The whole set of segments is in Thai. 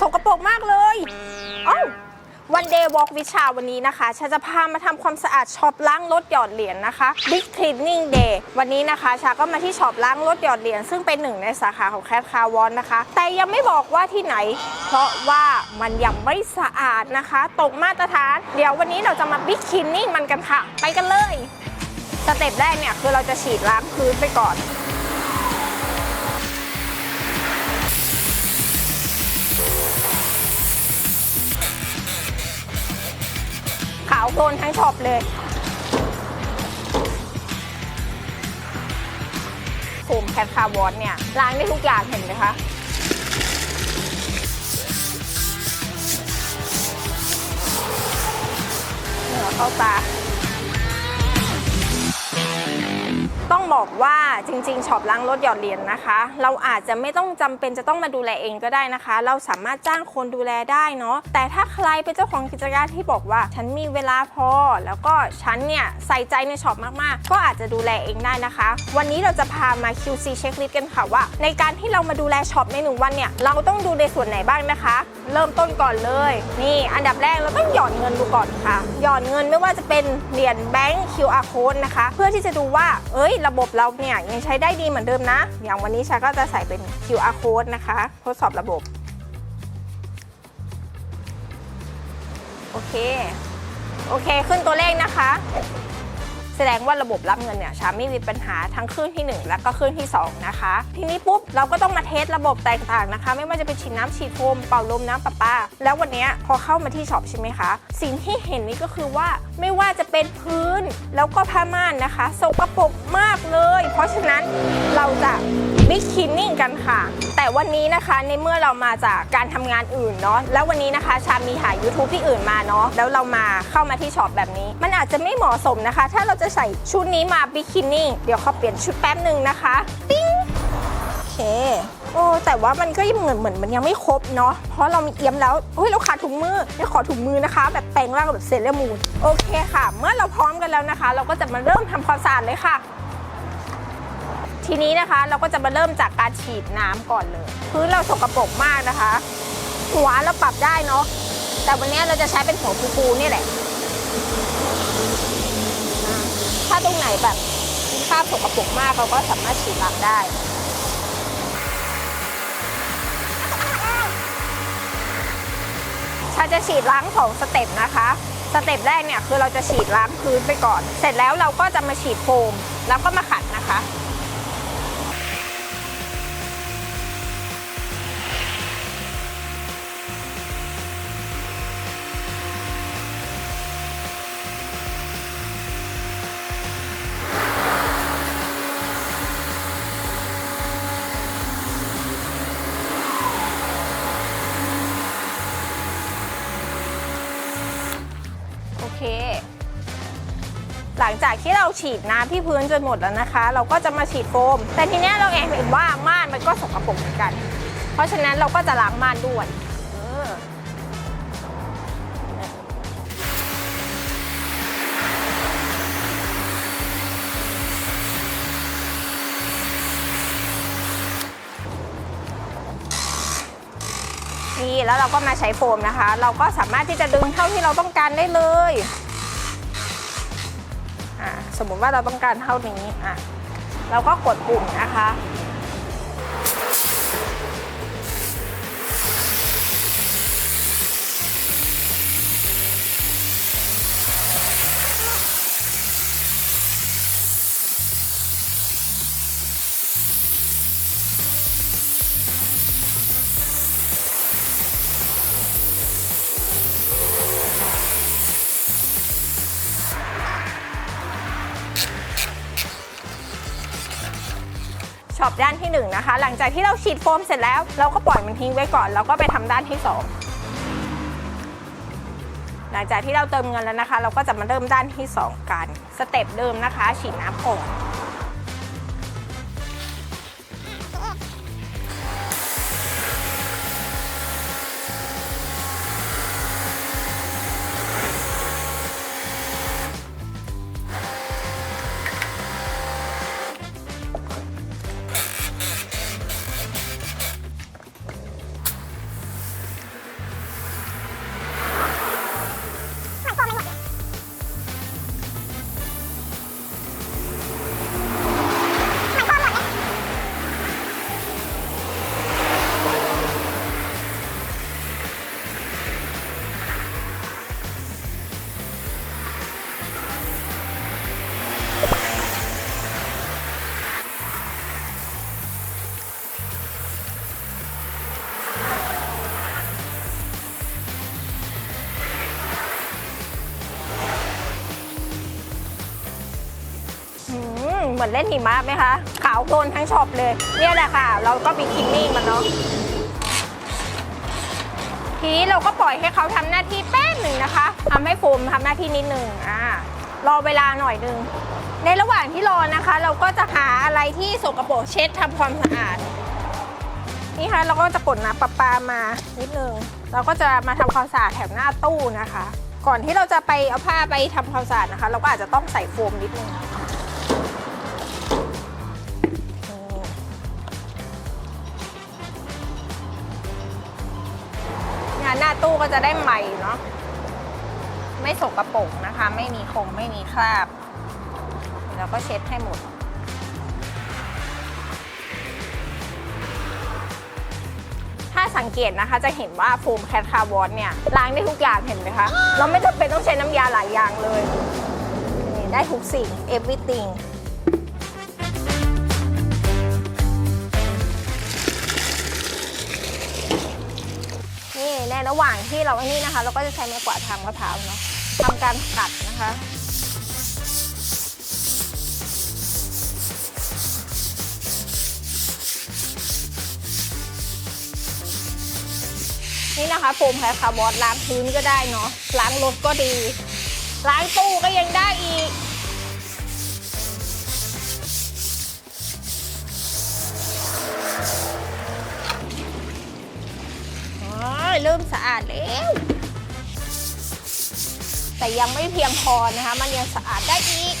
สกปรกมากเลยเอ้าวันเดย์วอล์กวิชาวันนี้นะคะชาจะพามาทำความสะอาดช็อปล้างรถหยอดเหรียญนะคะ Big Cleaning Day วันนี้นะคะ ชาก็มาที่ช็อปล้างรถหยอดเหรียญซึ่งเป็นหนึ่งในสาขาของแคทคาวอนนะคะ แต่ยังไม่บอกว่าที่ไหน เพราะว่ามันยังไม่สะอาดนะคะ ตกมาตรฐาน เดี๋ยววันนี้เราจะมา Big Cleaning มันกันค่ะ ไปกันเลย สเต็ปแรกเนี่ยคือเราจะฉีดล้างพื้นไปก่อนาวโพลนทั้งช็อปเลย โฟมแคทคาร์บอนเนี่ย ล้างได้ทุกอย่างเห็นไหมคะเหนือเข้าตาต้องบอกว่า จริงๆช็อปล้างรถหยอดเหรียญนะคะ เราอาจจะไม่ต้องจำเป็นจะต้องมาดูแลเองก็ได้นะคะ เราสามารถจ้างคนดูแลได้เนาะแต่ถ้าใครเป็นเจ้าของกิจการที่บอกว่า ฉันมีเวลาพอ แล้วก็ฉันเนี่ยใส่ใจในช็อปมากๆ ก็อาจจะดูแลเองได้นะคะ วันนี้เราจะพามา QC เช็คลิสต์กันค่ะว่า ในการที่เรามาดูแลช็อปในหนึ่งวันเนี่ยเราต้องดูในส่วนไหนบ้างนะคะ เริ่มต้นก่อนเลย นี่อันดับแรกเราต้องหย่อนเงินดูก่อนค่ะ หย่อนเงินไม่ว่าจะเป็นเหรียญแบงก์ QR code นะคะ เพื่อที่จะดูว่าเอ้ย ระบบเราเนี่ยยังใช้ได้ดีเหมือนเดิมนะ อย่างวันนี้ชาก็จะใส่เป็น QR code นะคะ ทดสอบระบบ โอเค โอเคขึ้นตัวเลขนะคะ แสดงว่าระบบรับเงินเนี่ยชาไม่มีปัญหาทั้งคลื่นที่ 1 และก็คลื่นที่ 2 นะคะ ทีนี้ปุ๊บเราก็ต้องมาเทสระบบแตกต่างนะคะ ไม่ว่าจะเป็นฉีดน้ำฉีดโฟมเป่าลมน้ำประปา แล้ววันนี้พอเข้ามาที่ช็อปใช่ไหมคะ สิ่งที่เห็นนี่ก็คือว่าไม่ว่าจะเป็นพื้นแล้วก็ผ้าม่านนะคะสกปรกมากเลย เพราะฉะนั้นเราจะบิ๊กคินนิ่งกันค่ะ แต่วันนี้นะคะในเมื่อเรามาจากการทำงานอื่นเนาะแล้ววันนี้นะคะชามีหา YouTube ที่อื่นมาเนาะแล้วเรามาเข้ามาที่ช็อปแบบนี้ มันอาจจะไม่เหมาะสมนะคะ ถ้าเราจะใส่ชุดนี้มาบิกินี่เดี๋ยวขอเปลี่ยนชุดแป๊บหนึ่งนะคะปิ้งโอเคโอ้แต่ว่ามันก็ยังเหมือนเหมือนมันยังไม่ครบเนาะเพราะเรามีเอี้ยมแล้วเฮ้ยเราขาดถุงมือเดี๋ยวขอถุงมือนะคะ แบบแปลงร่างแบบเซเลอร์มูนโอเคค่ะ เมื่อเราพร้อมกันแล้วนะคะ เราก็จะมาเริ่มทำความสะอาดเลยค่ะทีนี้นะคะเราก็จะมาเริ่มจากการฉีดน้ำก่อนเลย พื้นเราสกรปรกมากนะคะ หัวเราปรับได้เนาะแต่วันนี้เราจะใช้เป็นหัวฟูๆนี่แหละาถ้าตรงไหนแบบมีคราบสกปรกมากเราก็สามารถฉีดล้างได้ชาจะฉีดล้างสองสเต็ปนะคะสเต็ปแรกเนี่ยคือเราจะฉีดล้างพื้นไปก่อน เสร็จแล้วเราก็จะมาฉีดโฟมแล้วก็มาขัดนะคะ จากที่เราฉีดน้ำที่พื้นจนหมดแล้วนะคะ เราก็จะมาฉีดโฟม แต่ทีเนี้ยเราเองเห็นว่าม่านมันก็สกปรกเหมือนกัน เพราะฉะนั้นเราก็จะล้างม่านด้วยนี่แล้วเราก็มาใช้โฟมนะคะ เราก็สามารถที่จะดึงเท่าที่เราต้องการได้เลย อะสมมุติว่าเราต้องการเท่านี้อะเราก็กดปุ่มนะคะ ด้านที่1นงนะคะ หลังจากที่เราฉีดโฟมเสร็จแล้ว เราก็ปล่อยมันทิ้งไว้ก่อน แล้วก็ไปทำด้านที่ 2 หลังจากที่เราเติมเงินแล้วนะคะ เราก็จะมาเริ่มด้านที่ 2 กัน สเต็ปเดิมนะคะ ฉีดน้ำก่อน เหมือนเล่นหิมะไหมคะ ขาวโพลนทั้งช็อปเลย เนี่ยแหละค่ะ เราก็มีคิมมิ่มันเนาะทีนี้เราก็ปล่อยให้เขาทำหน้าที่แป๊บหนึ่งนะคะทำให้โฟมทำหน้าที่นิดหนึ่งอ่ารอเวลาหน่อยหนึ่งในระหว่างที่รอนะคะ เราก็จะหาอะไรที่สกปรกเช็ดทำความสะอาดนี่ค่ะเราก็จะกดน้ำประปามานิดนึงเราก็จะมาทำความสะอาดแถบหน้าตู้นะคะ ก่อนที่เราจะไปเอาผ้าไปทำความสะอาดนะคะ เราก็อาจจะต้องใส่โฟมนิดนึง ตู้ก็จะได้ใหม่เนาะไม่สกปรกนะคะ ไม่มีคงไม่มีคราบ แล้วก็เช็ดให้หมด ถ้าสังเกตนะคะจะเห็นว่าโฟมแคทคาร์บอนเนี่ยล้างได้ทุกอย่างเห็นไหมคะเราไม่จำเป็นต้องใช้น้ำยาหลายอย่างเลย ได้ทุกสิ่ง everything นี่ในระหว่างที่เราไอ้นี่นะคะ เราก็จะใช้ไม้กวาดทางมะพร้าวเนาะทำการกัดนะคะนี่นะคะโฟมแคคาร์บอนล้างพื้นก็ได้เนาะล้างรถก็ดี ล้างตู้ก็ยังได้อีก เริ่มสะอาดแล้ว แต่ยังไม่เพียงพอนะคะ มันยังสะอาดได้อีก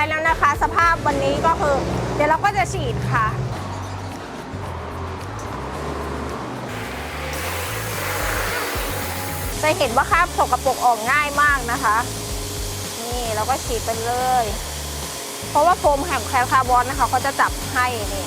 อยแล้วนะคะ สภาพวันนี้ก็คือ เดี๋ยวเราก็จะฉีดค่ะจะเห็นว่าคราบสกรปรกออกง่ายมากนะคะ นี่เราก็ฉีดไปเลย เพราะว่าโฟมแห่งแคลคาร์บอนนะคะเขาจะจับให้นี่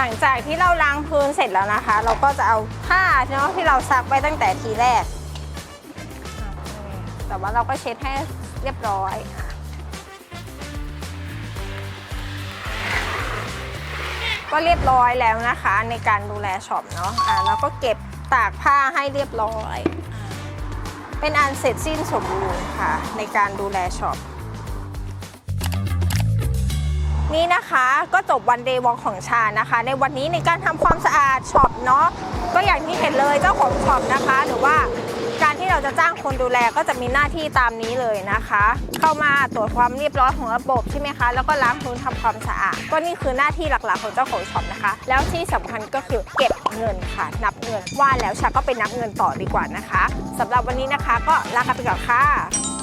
หลังจากที่เราล้างพื้นเสร็จแล้วนะคะ เราก็จะเอาผ้าเนาะที่เราซักไว้ตั้งแต่ทีแรก แต่ว่าเราก็เช็ดให้เรียบร้อยก็เรียบร้อยแล้วนะคะ ในการดูแลช็อปเนาะอะแล้วก็เก็บตากผ้าให้เรียบร้อย เป็นอันเสร็จสิ้นสมบูรณ์ค่ะ ในการดูแลช็อป นี่นะคะก็จบวันเดย์วอลของชานะคะ ในวันนี้ในการทำความสะอาดช็อปเนาะก็อย่างที่เห็นเลยเจ้าของช็อปนะคะ หรือว่าการที่เราจะจ้างคนดูแลก็จะมีหน้าที่ตามนี้เลยนะคะ เข้ามาตรวจความเรียบร้อยของระบบใช่ไหมคะ แล้วก็ล้างพื้นทำความสะอาด ก็นี่คือหน้าที่หลักๆของเจ้าของช็อปนะคะ แล้วที่สำคัญก็คือเก็บเงินค่ะ นับเงินว่าแล้วชาก็ไปนับเงินต่อดีกว่านะคะสำหรับวันนี้นะคะก็ลากันไปก่อนค่ะ